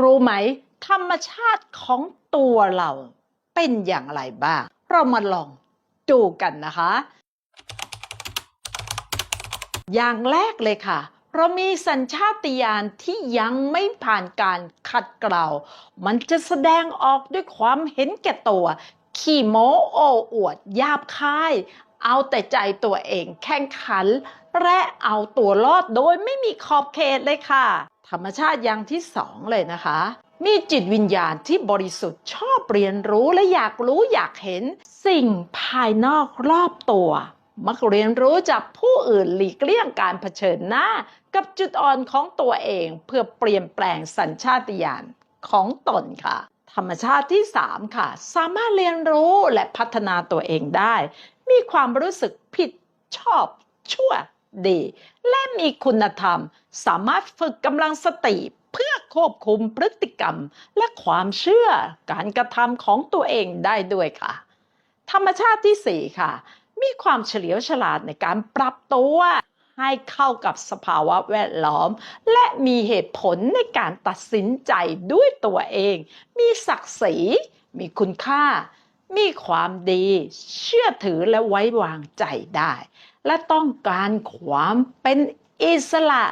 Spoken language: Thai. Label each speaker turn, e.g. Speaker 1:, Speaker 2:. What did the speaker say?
Speaker 1: รู้ไหม ธรรมชาติของตัวเราเป็นอย่างไรบ้าง เรามาลองดูกันนะคะ อย่างแรกเลยค่ะ เรามีสัญชาตญาณที่ยังไม่ผ่านการขัดเกลา มันจะแสดงออกด้วยความเห็นแก่ตัว ขี้โม้โอ้อวด ยาบคาย เอาแต่ใจตัวเองแข่งขัน และเอาตัวรอดโดยไม่มีขอบเขตเลยค่ะ ธรรมชาติอย่างที่สองเลยนะคะ มีจิตวิญญาณที่บริสุทธิ์ชอบเรียนรู้และอยากรู้อยากเห็นสิ่งภายนอกรอบตัวมักเรียนรู้จากผู้อื่นหลีกเลี่ยงการเผชิญหน้า กับจุดอ่อนของตัวเองเพื่อเปลี่ยนแปลงสัญชาตญาณของตนค่ะ ธรรมชาติที่ 3 ค่ะ สามารถเรียนรู้และพัฒนาตัวเองได้ ความรู้สึกผิดชอบชั่วดี และมีคุณธรรม สามารถฝึกกำลังสติเพื่อควบคุมพฤติกรรม และความเชื่อการกระทำของตัวเองได้ด้วยค่ะ ธรรมชาติที่ 4 ค่ะ มีความเฉลียวฉลาดในการปรับตัวให้เข้ากับสภาวะแวดล้อม และมีเหตุผลในการตัดสินใจด้วยตัวเอง มีศักดิ์ศรี มีคุณค่า มีความดี เชื่อถือและไว้วางใจได้ และต้องการความเป็นอิสระ